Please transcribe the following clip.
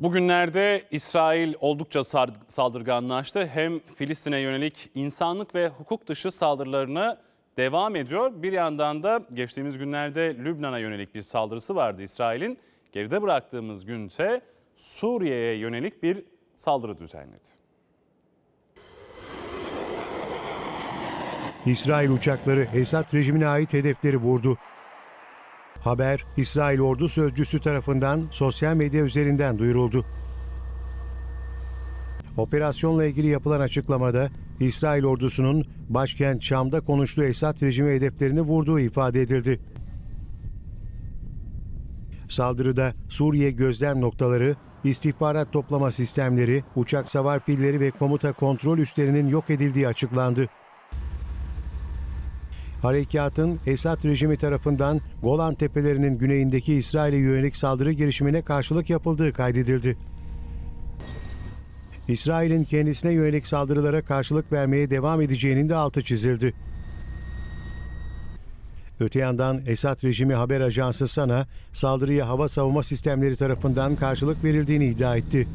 Bugünlerde İsrail oldukça saldırganlaştı. Hem Filistin'e yönelik insanlık ve hukuk dışı saldırılarına devam ediyor. Bir yandan da geçtiğimiz günlerde Lübnan'a yönelik bir saldırısı vardı İsrail'in. Geride bıraktığımız günse Suriye'ye yönelik bir saldırı düzenledi. İsrail uçakları Esad rejimine ait hedefleri vurdu. Haber İsrail ordu sözcüsü tarafından sosyal medya üzerinden duyuruldu. Operasyonla ilgili yapılan açıklamada İsrail ordusunun başkent Şam'da konuştuğu Esad rejimi hedeflerini vurduğu ifade edildi. Saldırıda Suriye gözlem noktaları, istihbarat toplama sistemleri, uçak savar pilleri ve komuta kontrol üslerinin yok edildiği açıklandı. Harekatın Esad rejimi tarafından Golan Tepelerinin güneyindeki İsrail'e yönelik saldırı girişimine karşılık yapıldığı kaydedildi. İsrail'in kendisine yönelik saldırılara karşılık vermeye devam edeceğinin de altı çizildi. Öte yandan Esad rejimi haber ajansı SANA, saldırıya hava savunma sistemleri tarafından karşılık verildiğini iddia etti.